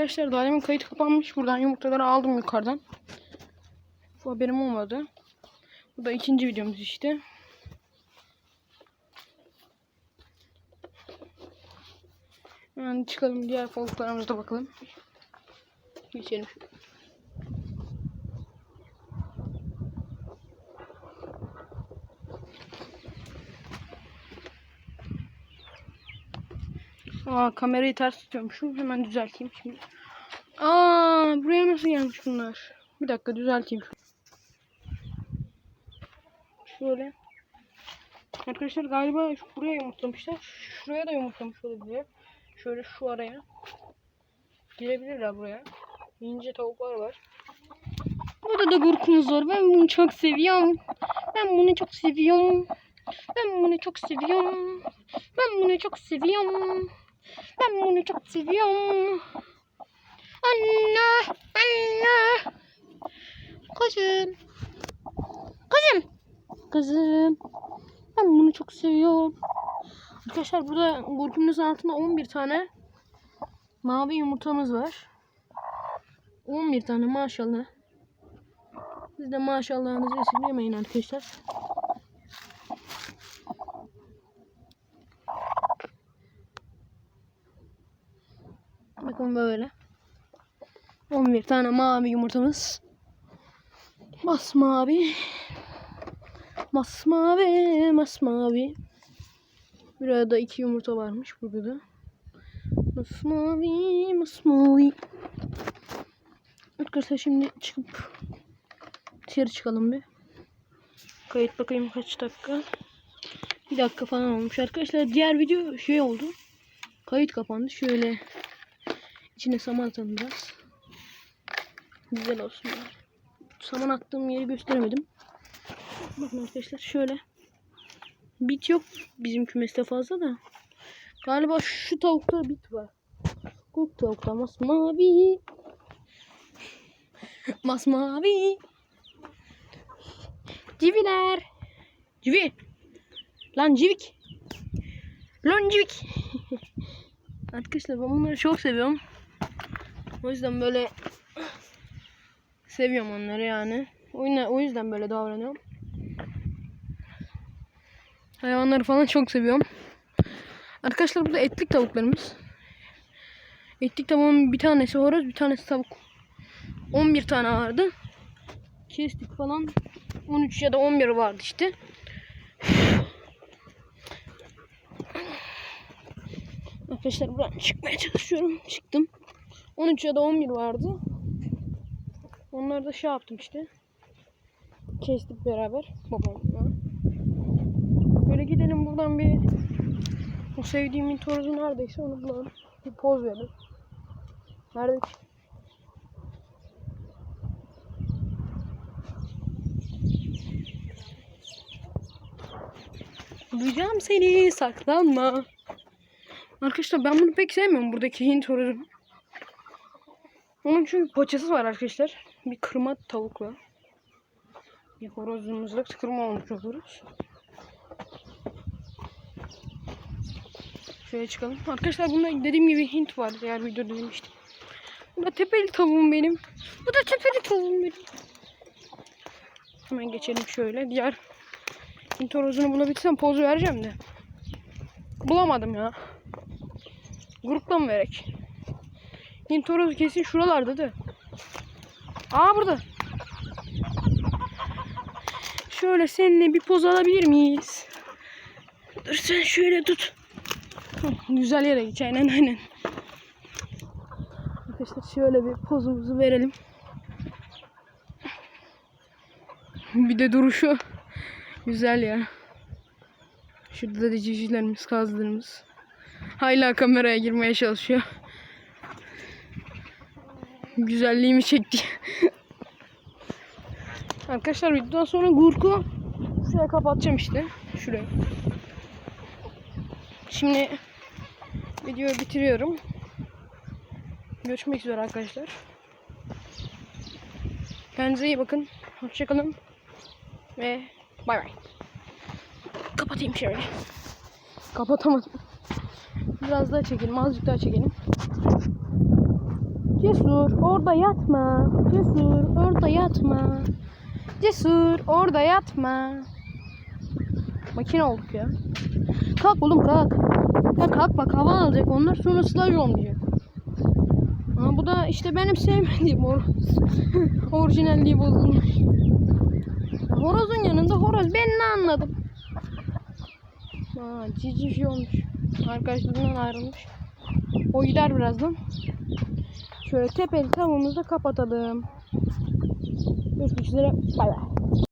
Arkadaşlar daha demin kayıt kapanmış. Buradan yumurtaları aldım yukarıdan. Bu haberim olmadı. Bu da ikinci videomuz işte. Hemen çıkalım diğer balıklarımıza bakalım. Geçelim. Aa kamerayı ters tutuyormuşum. Hemen düzelteyim şimdi. Aa buraya nasıl gelmiş bunlar? Bir dakika düzelteyim. Şöyle. Arkadaşlar galiba buraya yumurtlamışlar. Şuraya da yumurtlamış olabilir. Şöyle şu araya. Girebilirler buraya. İnce tavuklar var. Burada da gurkumuz var. Ben bunu çok seviyorum. Ben bunu çok seviyorum. Ben bunu çok seviyorum. Ben bunu çok seviyorum. Ben bunu çok seviyorum. Anne, anne. Kızım. Kızım. Kızım. Ben bunu çok seviyorum. Arkadaşlar burada gurkumuzun altında 11 tane mavi yumurtamız var. 11 tane maşallah. Siz de maşallahınızı esirgemeyin arkadaşlar. Bakın böyle. 11 tane mavi yumurtamız. Masmavi. Masmavi, masmavi. Burada iki yumurta varmış burada da. Masmavi, masmavi. Arkadaşlar şimdi çıkıp dışarı çıkalım bir. Kayıt bakayım kaç dakika. Bir dakika falan olmuş arkadaşlar. Diğer video şey oldu. Kayıt kapandı. Şöyle içine saman atalım biraz. Güzel olsun. Saman attığım yeri gösteremedim. Bakın arkadaşlar şöyle. Bit yok bizim kümeste fazla da. Galiba şu tavukta bit var. Kurt tavukta masmavi. Masmavi. Civiler. Civi. Lan civik. Lan civik. Arkadaşlar ben bunları çok seviyorum. O yüzden böyle seviyorum onları yani. O yüzden, böyle davranıyorum. Hayvanları falan çok seviyorum. Arkadaşlar burada etlik tavuklarımız. Etlik tavuğun bir tanesi horoz, bir tanesi tavuk. 11 tane vardı. Kestik falan. 13 ya da 11 vardı işte. Arkadaşlar buradan çıkmaya çalışıyorum. Çıktım. 13 ya da 11 vardı. Onları da şey yaptım işte. Kestik beraber babamla. Böyle gidelim buradan bir o sevdiğimin toruzu neredeyse onu bulalım. Bir poz verelim. Nerede ki? Bulacağım seni saklanma. Arkadaşlar ben bunu pek sevmiyorum buradaki Hint horozunu. Onun çünkü paçası var arkadaşlar. Bir kırma tavukla. Bir horozumuzda kırma olmuş horoz. Şöyle çıkalım. Arkadaşlar bunda dediğim gibi Hint var. Diğer videoda demiştim. Bu da tepeli tavuğum benim. Bu da tepeli tavuğum benim. Hemen geçelim şöyle. Diğer Hint horozunu bulabilsem pozu vereceğim de. Bulamadım ya. Grupla mı verek? Hint horozu kesin şuralarda da. Aa burada. Şöyle seninle bir poz alabilir miyiz? Dur sen şöyle tut. Güzel yere geç aynen aynen. Arkadaşlar şöyle bir pozumuzu verelim. Bir de duruşu güzel ya. Şurada da civcivlerimiz, kazlarımız. Hala kameraya girmeye çalışıyor. Güzelliğimi çekti. Arkadaşlar videodan sonra Gurku şuraya kapatacağım işte. Şuraya. Şimdi videoyu bitiriyorum. Görüşmek üzere arkadaşlar. Kendinize iyi bakın. Hoşçakalın. Ve bay bay. Kapatayım şöyle. Kapatamadım. Biraz daha çekelim. Azıcık daha çekelim. Cesur orada yatma. Cesur orada yatma. Cesur orada yatma. Makine olduk ya. Kalk oğlum kalk. Ya kalk bak hava alacak onlar sonra slaj olmayacak. Ama bu da işte benim sevmediğim horoz. Orijinalliği bozulmuş. Horozun yanında horoz ben ne anladım? Aa, cici olmuş. Arkadaşlarından ayrılmış. O gider birazdan. Şöyle tepeli tavuğumuzu da kapatalım. Görüşmek üzere. Bay bay.